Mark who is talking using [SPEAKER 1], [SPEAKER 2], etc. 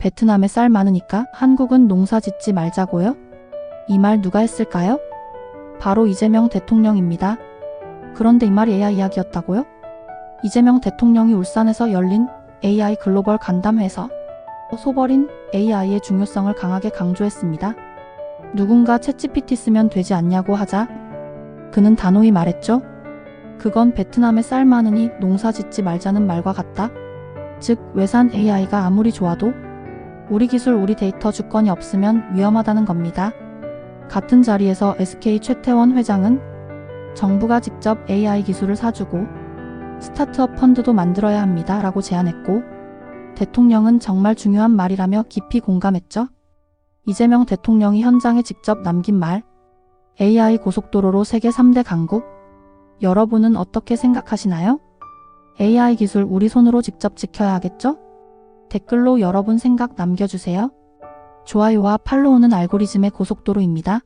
[SPEAKER 1] 베트남에 쌀 많으니까 한국은 농사 짓지 말자고요? 이 말 누가 했을까요? 바로 이재명 대통령입니다. 그런데 이 말이 AI 이야기였다고요? 이재명 대통령이 울산에서 열린 AI 글로벌 간담회에서 소벌인 AI의 중요성을 강하게 강조했습니다. 누군가 챗GPT 쓰면 되지 않냐고 하자 그는 단호히 말했죠. 그건 베트남에 쌀 많으니 농사 짓지 말자는 말과 같다. 즉, 외산 AI가 아무리 좋아도 우리 기술, 우리 데이터 주권이 없으면 위험하다는 겁니다. 같은 자리에서 SK 최태원 회장은 정부가 직접 AI 기술을 사주고 스타트업 펀드도 만들어야 합니다. 라고 제안했고, 대통령은 정말 중요한 말이라며 깊이 공감했죠. 이재명 대통령이 현장에 직접 남긴 말, AI 고속도로로 세계 3대 강국, 여러분은 어떻게 생각하시나요? AI 기술 우리 손으로 직접 지켜야 하겠죠? 댓글로 여러분 생각 남겨주세요. 좋아요와 팔로우는 알고리즘의 고속도로입니다.